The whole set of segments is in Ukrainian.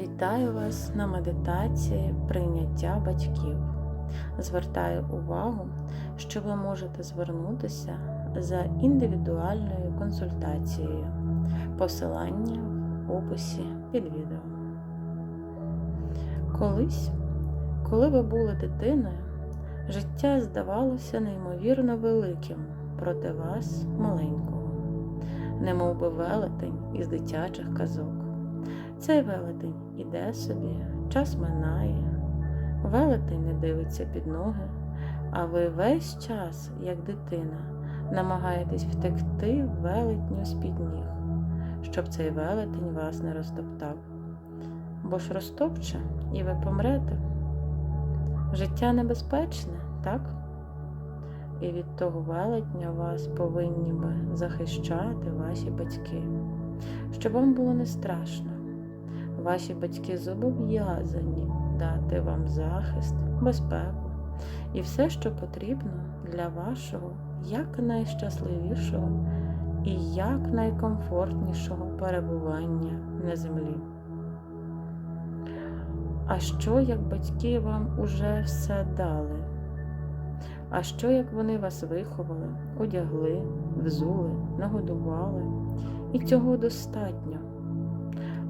Вітаю вас на медитації прийняття батьків. Звертаю увагу, що ви можете звернутися за індивідуальною консультацією. Посилання в описі під відео. Колись, коли ви були дитиною, життя здавалося неймовірно великим проти вас маленького, немов би велетень із дитячих казок. Цей велетень іде собі, час минає, велетень не дивиться під ноги, а ви весь час, як дитина, намагаєтесь втекти велетню з-під ніг, щоб цей велетень вас не розтоптав. Бо ж розтопче, і ви помрете. Життя небезпечне, так? І від того велетня вас повинні би захищати ваші батьки, щоб вам було не страшно. Ваші батьки зобов'язані дати вам захист, безпеку і все, що потрібно для вашого якнайщасливішого і якнайкомфортнішого перебування на землі. А що, як батьки вам уже все дали? А що, як вони вас виховали, одягли, взули, нагодували, і цього достатньо?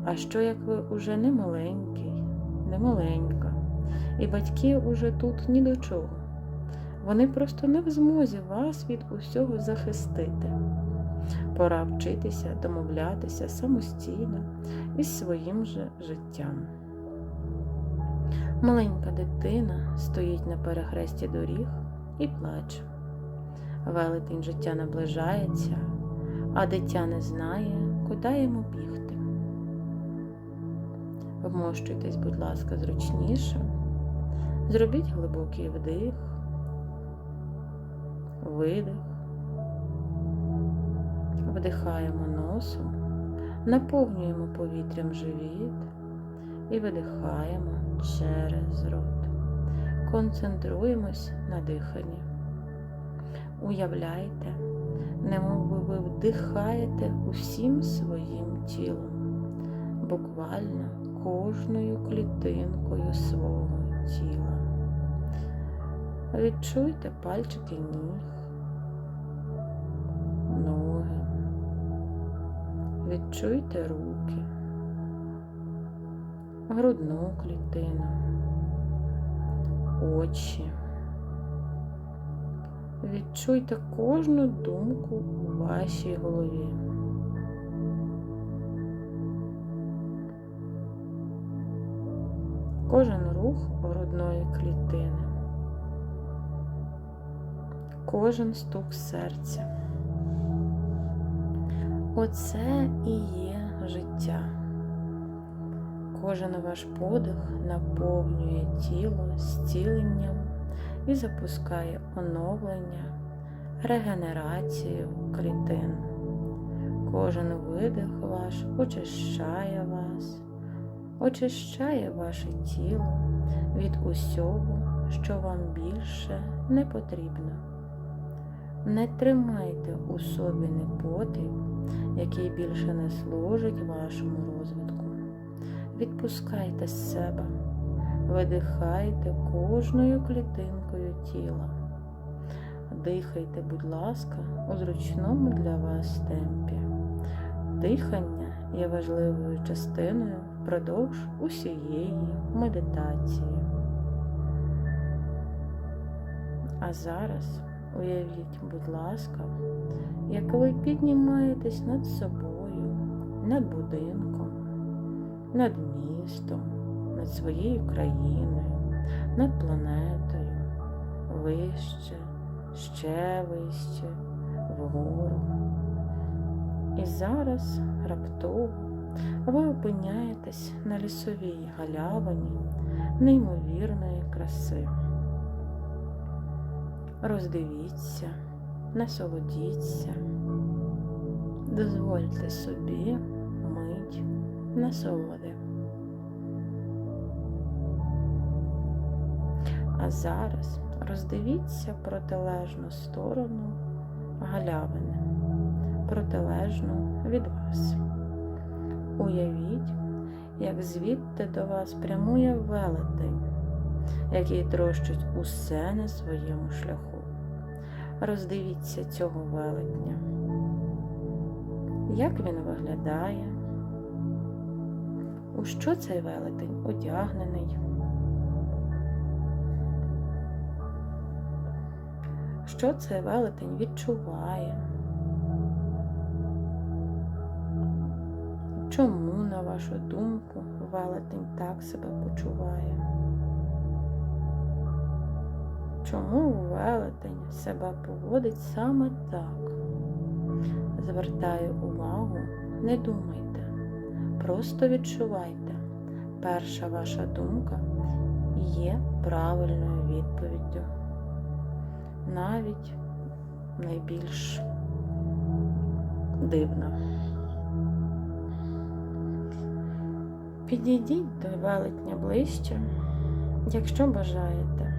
А що як ви уже не маленький, не маленька, і батьки уже тут ні до чого? Вони просто не в змозі вас від усього захистити. Пора вчитися, домовлятися самостійно із своїм же життям. Маленька дитина стоїть на перехресті доріг і плаче. Велетень життя наближається, а дитя не знає, куди йому бігти. Вмощуйтесь, будь ласка, зручніше. Зробіть глибокий вдих, видих, вдихаємо носом, наповнюємо повітрям живіт і видихаємо через рот. Концентруємось на диханні. Уявляйте, немов би ви вдихаєте усім своїм тілом, буквально кожною клітинкою свого тіла. Відчуйте пальчики ніг, ноги, відчуйте руки, грудну клітину, очі. Відчуйте кожну думку у вашій голові. Кожен рух грудної клітини, кожен стук серця. Оце і є життя. Кожен ваш подих наповнює тіло зціленням і запускає оновлення, регенерацію клітин. Кожен видих ваш очищає вас, очищає ваше тіло від усього, що вам більше не потрібно. Не тримайте у собі непотріб, який більше не служить вашому розвитку. Відпускайте з себе, видихайте кожною клітинкою тіла. Дихайте, будь ласка, у зручному для вас темпі. Дихання є важливою частиною впродовж усієї медитації. А зараз уявіть, будь ласка, як ви піднімаєтесь над собою, над будинком, над містом, над своєю країною, над планетою, вище, ще вище, вгору. І зараз раптово ви опиняєтесь на лісовій галявині неймовірної краси. Роздивіться, насолодіться, дозвольте собі мить насолоди. А зараз роздивіться протилежну сторону галявини, протилежну від вас. Уявіть, як звідти до вас прямує велетень, який трощить усе на своєму шляху. Роздивіться цього велетня. Як він виглядає? У що цей велетень одягнений? Що цей велетень відчуває? Чому, на вашу думку, велетень так себе почуває? Чому велетень себе поводить саме так? Звертаю увагу, не думайте, просто відчувайте, перша ваша думка є правильною відповіддю, навіть найбільш дивна. Підійдіть до велетня ближче, якщо бажаєте.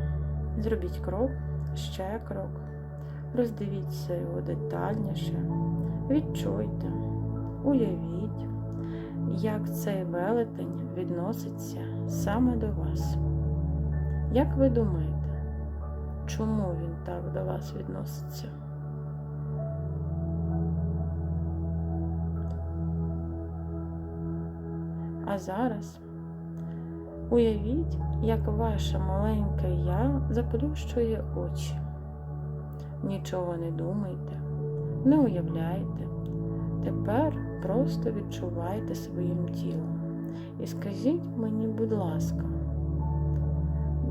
Зробіть крок, ще крок, роздивіться його детальніше, відчуйте, уявіть, як цей велетень відноситься саме до вас. Як ви думаєте, чому він так до вас відноситься? А зараз уявіть, як ваше маленьке я заплющує очі. Нічого не думайте, не уявляйте. Тепер просто відчувайте своїм тілом. І скажіть мені, будь ласка,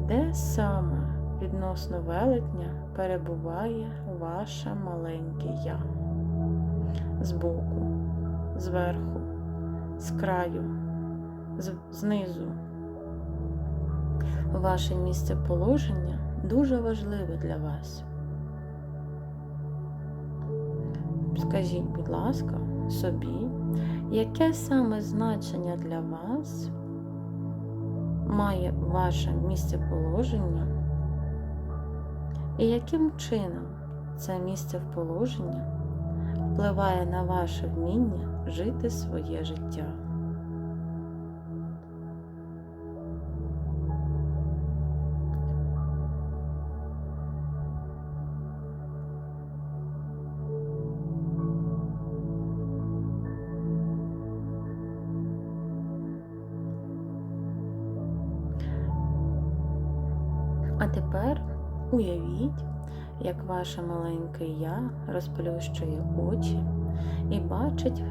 де саме відносно велетня перебуває ваше маленьке я? Збоку, зверху, з краю, знизу. Ваше місце положення дуже важливе для вас. Скажіть, будь ласка, собі, яке саме значення для вас має ваше місце положення, і яким чином це місце в положення впливає на ваше вміння жити своє життя? Уявіть, як ваше маленьке я розплющує очі і бачить,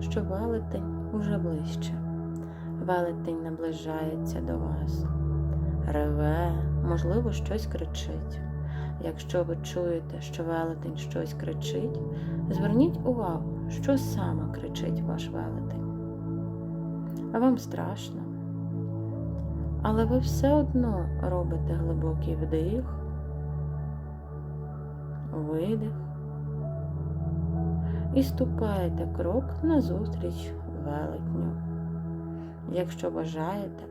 що велетень уже ближче. Велетень наближається до вас, реве, можливо, щось кричить. Якщо ви чуєте, що велетень щось кричить, зверніть увагу, що саме кричить ваш велетень. А вам страшно, але ви все одно робите глибокий вдих, видих і ступаєте крок назустріч велетню. Якщо бажаєте,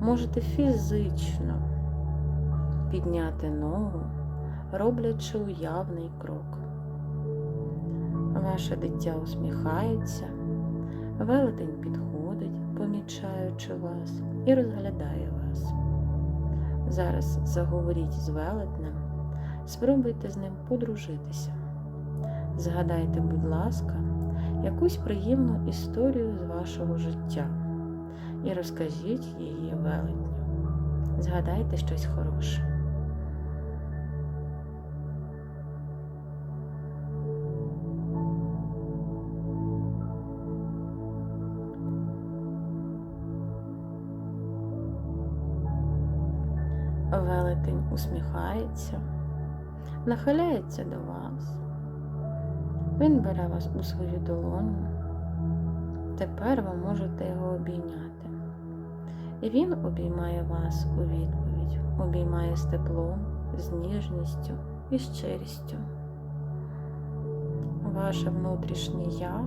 можете фізично підняти ногу, роблячи уявний крок. Ваше дитя усміхається, велетень підходить, помічаючи вас, і розглядає вас. Зараз заговоріть з велетнем, спробуйте з ним подружитися. Згадайте, будь ласка, якусь приємну історію з вашого життя і розкажіть її велетню. Згадайте щось хороше. Велетень усміхається, нахиляється до вас. Він бере вас у свою долоню. Тепер ви можете його обійняти. І він обіймає вас у відповідь, обіймає з теплом, з ніжністю і щирістю. Ваше внутрішнє я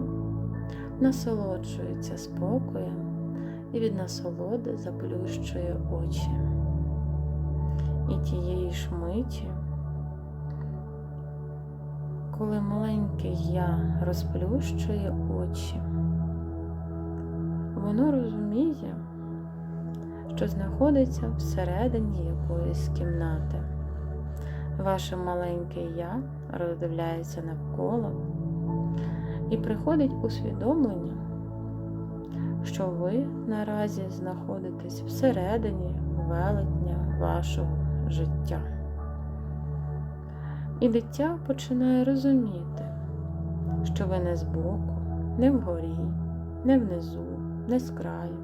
насолоджується спокоєм і від насолоди заплющує очі. І тієї ж миті, коли маленьке я розплющує очі, Воно розуміє, що знаходиться всередині якоїсь кімнати. Ваше маленьке я роздивляється навколо і приходить усвідомлення, що ви наразі знаходитесь всередині велетня вашого життя. І дитя починає розуміти, що ви не збоку, не вгорі, не внизу, не з краю,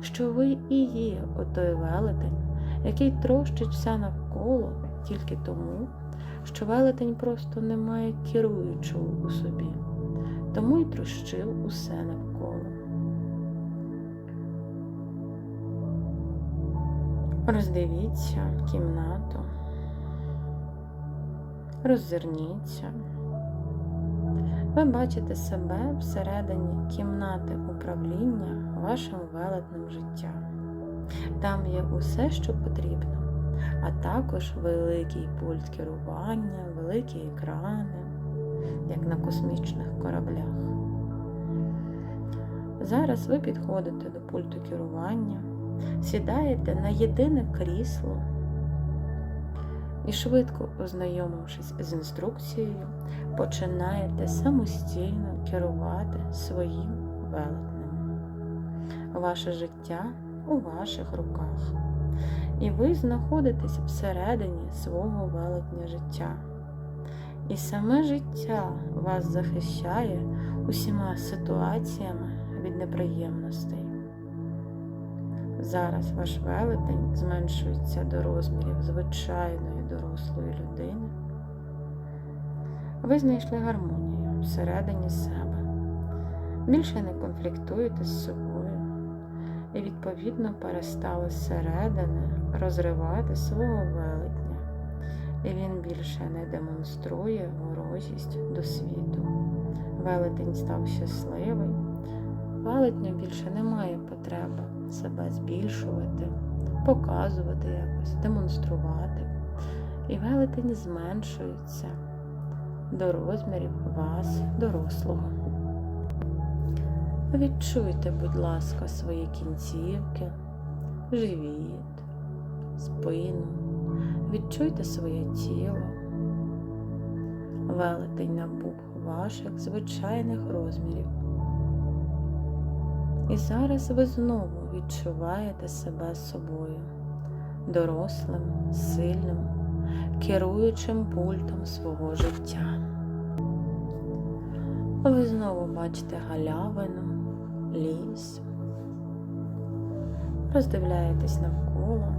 що ви і є отой велетень, який трощить все навколо тільки тому, що велетень просто не має керуючого у собі, тому й трощив усе навколо. Роздивіться кімнату, роззирніться. Ви бачите себе всередині кімнати управління вашим велетним життям. Там є усе, що потрібно, а також великий пульт керування, великі екрани, як на космічних кораблях. Зараз ви підходите до пульту керування, сідаєте на єдине крісло і, швидко ознайомившись з інструкцією, починаєте самостійно керувати своїм велетнем. Ваше життя у ваших руках, і ви знаходитесь всередині свого велетня життя. І саме життя вас захищає усіма ситуаціями від неприємностей. Зараз ваш велетень зменшується до розмірів звичайної дорослої людини. Ви знайшли гармонію всередині себе, більше не конфліктуєте з собою і, відповідно, перестали зсередини розривати свого велетня, і він більше не демонструє ворожість до світу. Велетень став щасливий, велетню більше немає потреби себе збільшувати, показувати якось, демонструвати. І велетень зменшується до розмірів вас, дорослого. Відчуйте, будь ласка, свої кінцівки, живіт, спину, відчуйте своє тіло. Велетень набув ваших звичайних розмірів. І зараз ви знову відчуваєте себе собою, дорослим, сильним, керуючим пультом свого життя. Ви знову бачите галявину, ліс, роздивляєтесь навколо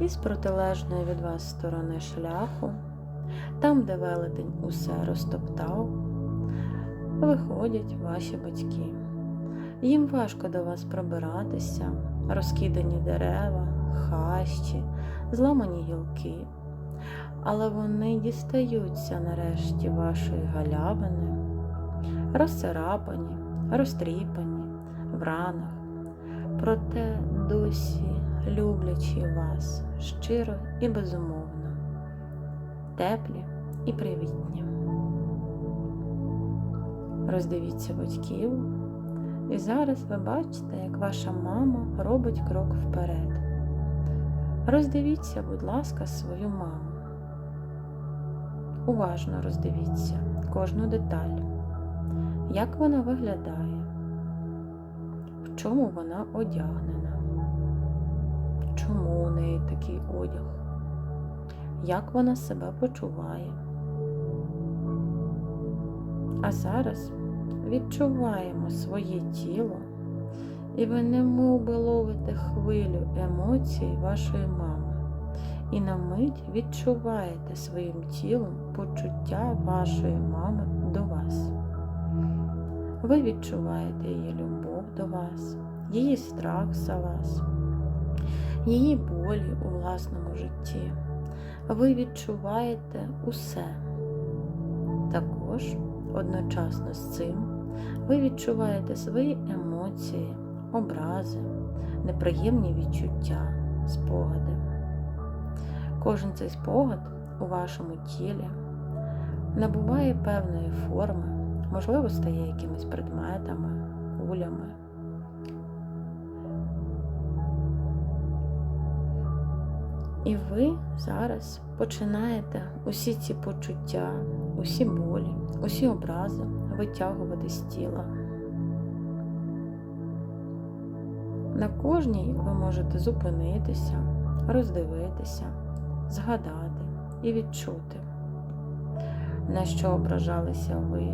і з протилежної від вас сторони шляху, там, де велетень усе розтоптав, виходять ваші батьки. Їм важко до вас пробиратися, розкидані дерева, хащі, зламані гілки, але вони дістаються нарешті вашої галявини, розцарапані, розтріпані, в ранах, проте досі люблячи вас щиро і безумовно, теплі і привітні. Роздивіться батьків. І зараз ви бачите, як ваша мама робить крок вперед. Роздивіться, будь ласка, свою маму. Уважно роздивіться кожну деталь, як вона виглядає, в чому вона одягнена, чому у неї такий одяг, як вона себе почуває. А зараз відчуваємо своє тіло, і ви немов би ловите хвилю емоцій вашої мами, і на мить відчуваєте своїм тілом почуття вашої мами до вас. Ви відчуваєте її любов до вас, її страх за вас, її болі у власному житті. Ви відчуваєте усе. Також одночасно з цим ви відчуваєте свої емоції, образи, неприємні відчуття, спогади. Кожен цей спогад у вашому тілі набуває певної форми, можливо, стає якимись предметами, кулями. І ви зараз починаєте усі ці почуття, усі болі, усі образи витягувати з тіла. На кожній ви можете зупинитися, роздивитися, згадати і відчути, на що ображалися ви,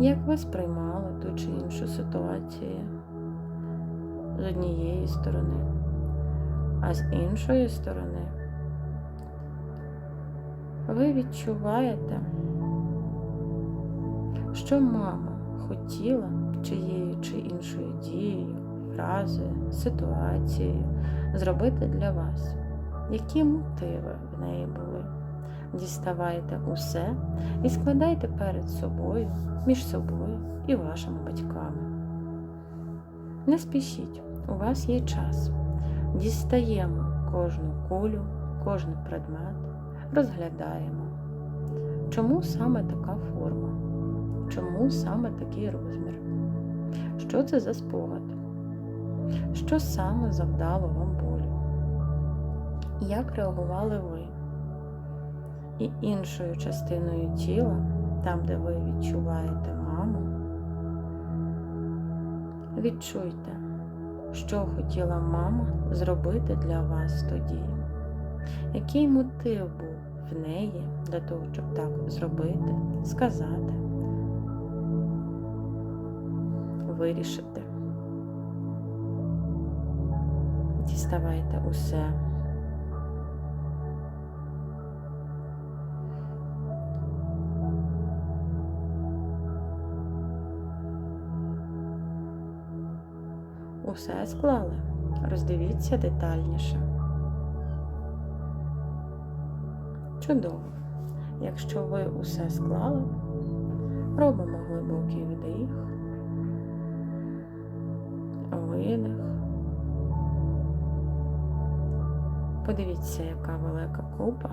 як ви сприймали ту чи іншу ситуацію з однієї сторони, а з іншої сторони ви відчуваєте, що мама хотіла чиєю чи іншою дією, фразою, ситуацією зробити для вас, які мотиви в неї були. Діставайте усе і складайте перед собою, між собою і вашими батьками. Не спішіть, у вас є час. Дістаємо кожну кулю, кожен предмет, розглядаємо. Чому саме така форма? Чому саме такий розмір? Що це за спогад? Що саме завдало вам болю? Як реагували ви? І іншою частиною тіла, там, де ви відчуваєте маму, відчуйте, що хотіла мама зробити для вас тоді, який мотив був в неї для того, щоб так зробити, сказати, вирішити. Діставайте усе. Усе склали. Роздивіться детальніше. Чудово. Якщо ви усе склали, робимо глибокий вдих, видих. Подивіться, яка велика купа.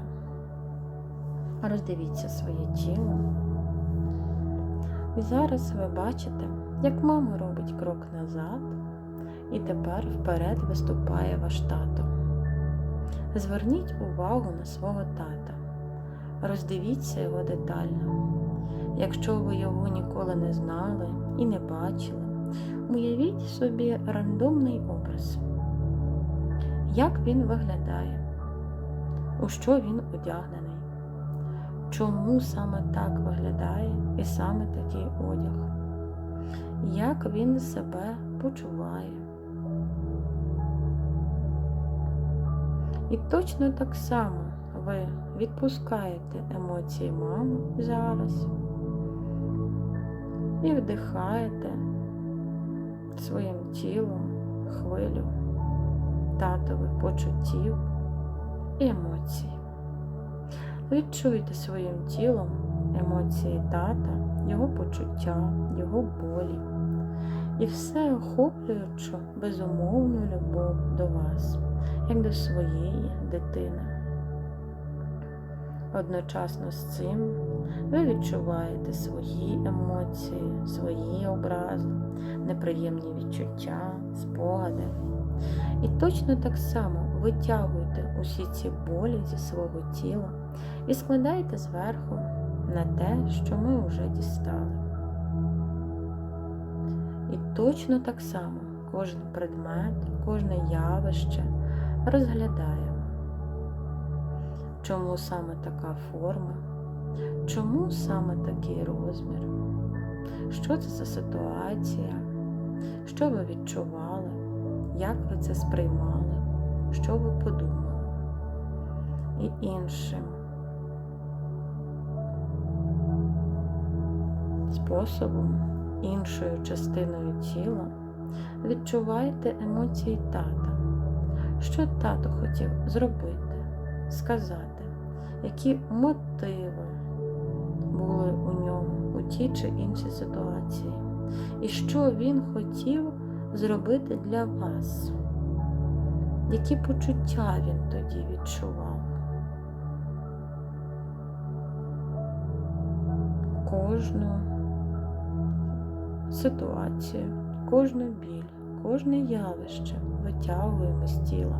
Роздивіться своє тіло. І зараз ви бачите, як мама робить крок назад, і тепер вперед виступає ваш тато. Зверніть увагу на свого тата. Роздивіться його детально. Якщо ви його ніколи не знали і не бачили, уявіть собі рандомний образ. Як він виглядає? У що він одягнений? Чому саме так виглядає і саме такий одяг? Як він себе почуває? І точно так само ви відпускаєте емоції мами зараз і вдихаєте своїм тілом хвилю татових почуттів і емоцій. Відчуйте своїм тілом емоції тата, його почуття, його болі і все охоплюючу безумовну любов до вас, як до своєї дитини. Одночасно з цим ви відчуваєте свої емоції, свої образи, неприємні відчуття, спогади. І точно так само витягуйте усі ці болі зі свого тіла і складайте зверху на те, що ми вже дістали. І точно так само кожен предмет, кожне явище розглядаємо. Чому саме така форма? Чому саме такий розмір? Що це за ситуація? Що ви відчували? Як ви це сприймали? Що ви подумали? І іншим способом, іншою частиною тіла відчувайте емоції тата. Що тато хотів зробити, сказати, які мотиви були у нього у тій чи іншій ситуації, і що він хотів зробити для вас? Які почуття він тоді відчував? Кожну ситуацію, кожну біль, кожне явище витягуємо з тіла.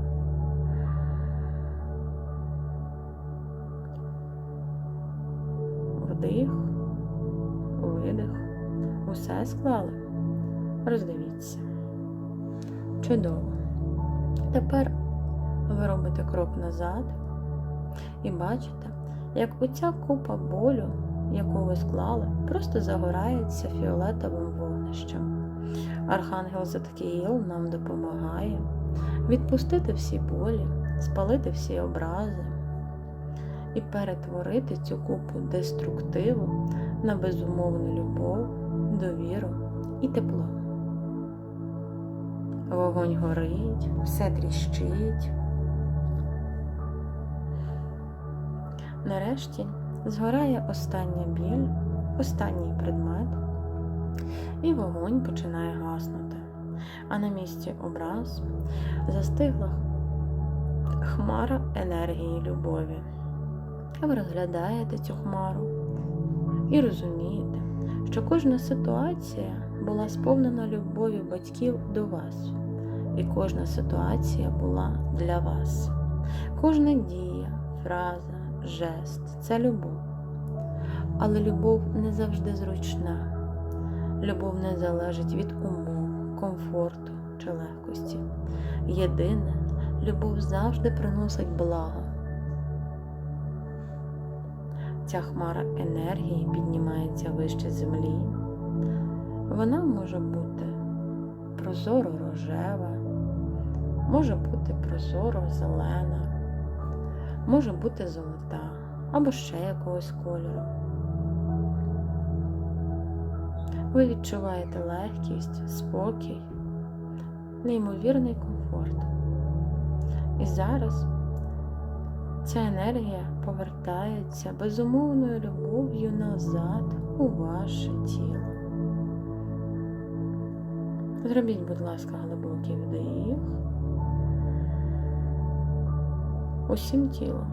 Вдих, видих, усе склали. Роздивіться. Чудово. Тепер ви робите крок назад і бачите, як оця купа болю, яку ви склали, просто загорається фіолетовим вогнищем. Архангел Заткіїл нам допомагає відпустити всі болі, спалити всі образи і перетворити цю купу деструктиву на безумовну любов, довіру і тепло. Вогонь горить, все тріщить. Нарешті згорає остання біль, останній предмет, і вогонь починає гаснути. А на місці образ застигла хмара енергії любові. Ви розглядаєте цю хмару і розумієте, що кожна ситуація була сповнена любов'ю батьків до вас, і кожна ситуація була для вас. Кожна дія, фраза, жест це любов. Але любов не завжди зручна. Любов не залежить від умов, комфорту чи легкості. Єдине, любов завжди приносить благо. Ця хмара енергії піднімається вище землі. Вона може бути прозоро рожева, може бути прозоро зелена, може бути золота або ще якогось кольору. Ви відчуваєте легкість, спокій, неймовірний комфорт. І зараз ця енергія повертається безумовною любов'ю назад у ваше тіло. Зробіть, будь ласка, глибокий вдих. Усім тілом.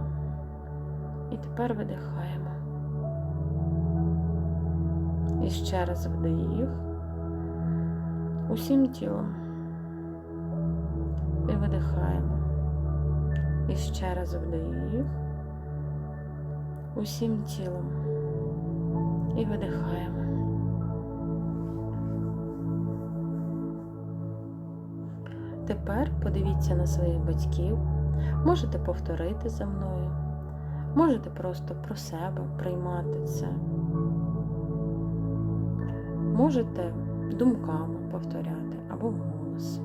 І тепер видихаємо. І ще раз вдих. Усім тілом. І видихаємо. І ще раз вдих. Усім тілом. І видихаємо. Тепер подивіться на своїх батьків. Можете повторити за мною. Можете просто про себе приймати це. Можете думками повторяти або вголос.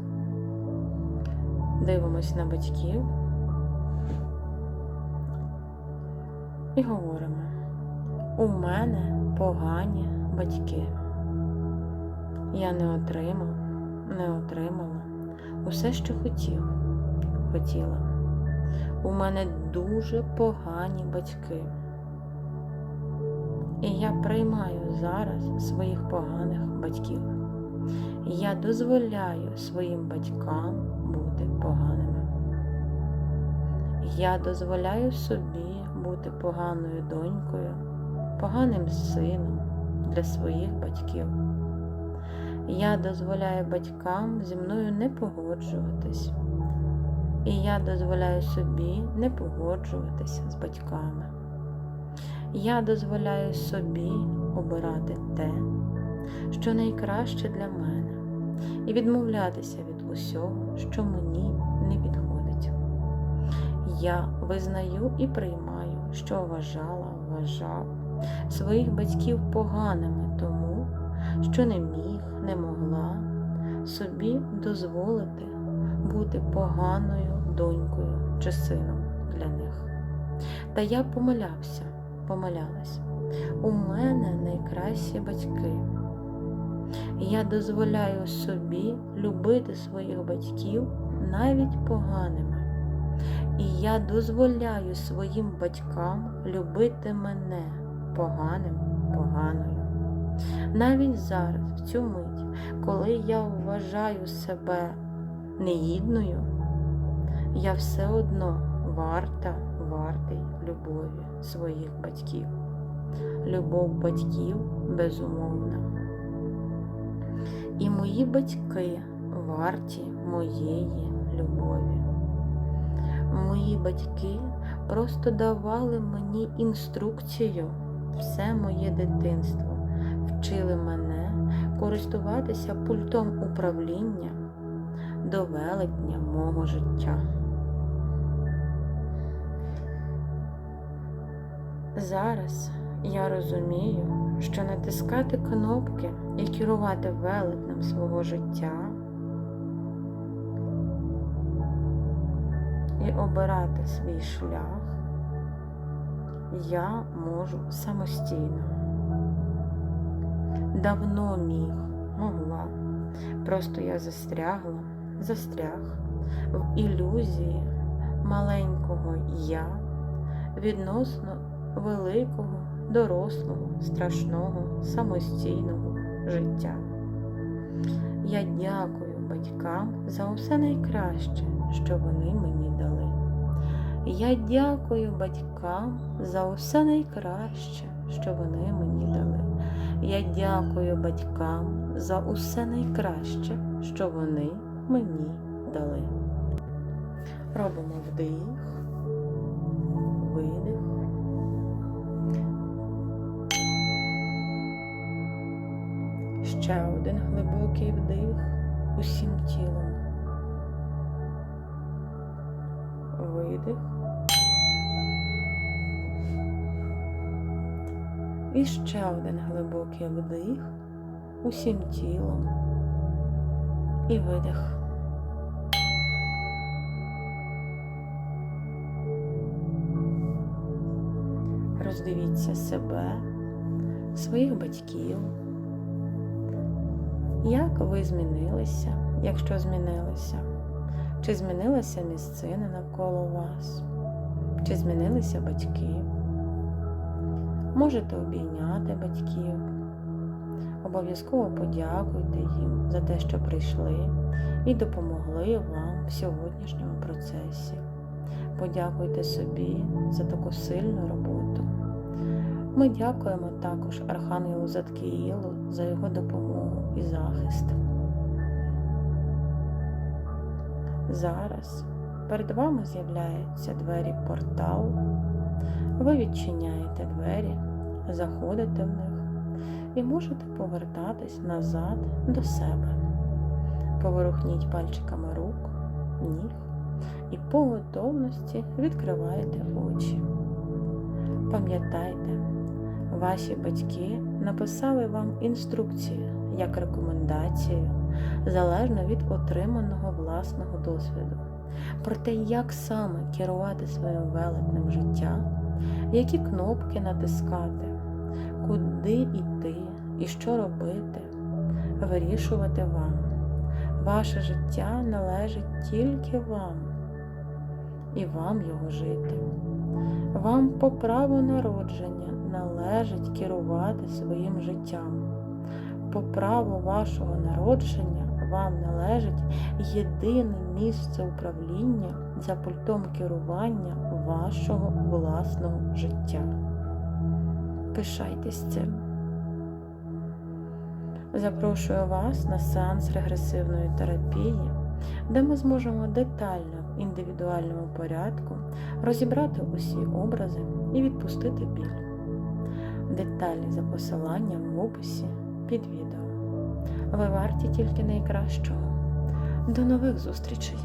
Дивимось на батьків і говоримо: у мене погані батьки. Я не отримав, не отримала усе, що хотів, хотіла. У мене дуже погані батьки. І я приймаю зараз своїх поганих батьків. Я дозволяю своїм батькам бути поганими. Я дозволяю собі бути поганою донькою, поганим сином для своїх батьків. Я дозволяю батькам зі мною не погоджуватись. І я дозволяю собі не погоджуватися з батьками. Я дозволяю собі обирати те, що найкраще для мене, і відмовлятися від усього, що мені не підходить. Я визнаю і приймаю, що вважала, вважав своїх батьків поганими тому, що не міг, не могла собі дозволити бути поганою донькою чи сином для них. Та я помилявся, помилялась. У мене найкращі батьки. Я дозволяю собі любити своїх батьків навіть поганими. І я дозволяю своїм батькам любити мене поганим, поганою. Навіть зараз, в цю мить, коли я вважаю себе негідною, я все одно варта, вартий любові своїх батьків. Любов батьків безумовна. І мої батьки варті моєї любові. Мої батьки просто давали мені інструкцію, все моє дитинство вчили мене користуватися пультом управління до велетня мого життя. Зараз я розумію, що натискати кнопки і керувати велетнем свого життя і обирати свій шлях я можу самостійно. Давно міг, могла. Просто я застрягла, застряг в ілюзії маленького я відносно великого, дорослого, страшного, самостійного життя. Я дякую батькам за усе найкраще, що вони мені дали. Я дякую батькам за усе найкраще, що вони мені дали. Я дякую батькам за усе найкраще, що вони мені дали. Робимо вдих, Ще один глибокий вдих усім тілом. Видих. І ще один глибокий вдих усім тілом і видих. Роздивіться себе, своїх батьків. Як ви змінилися, якщо змінилися? Чи змінилася місцина навколо вас? Чи змінилися батьки? Можете обійняти батьків. Обов'язково подякуйте їм за те, що прийшли і допомогли вам в сьогоднішньому процесі. Подякуйте собі за таку сильну роботу. Ми дякуємо також Архангелу Заткіїлу за його допомогу і захист. Зараз перед вами з'являються двері портал. Ви відчиняєте двері, заходите в них і можете повертатись назад до себе. Поворухніть пальчиками рук, ніг і по готовності відкриваєте очі. Пам'ятайте, ваші батьки написали вам інструкцію як рекомендацію, залежно від отриманого власного досвіду, про те, як саме керувати своїм велетним життям, які кнопки натискати, куди йти і що робити, вирішувати вам. Ваше життя належить тільки вам, і вам його жити. Вам по праву народження належить керувати своїм життям. По праву вашого народження вам належить єдине місце управління за пультом керування вашого власного життя. Пишайтесь цим. Запрошую вас на сеанс регресивної терапії, де ми зможемо детально в індивідуальному порядку розібрати усі образи і відпустити біль. Деталі за посиланням в описі під відео. Ви варті тільки найкращого. До нових зустрічей!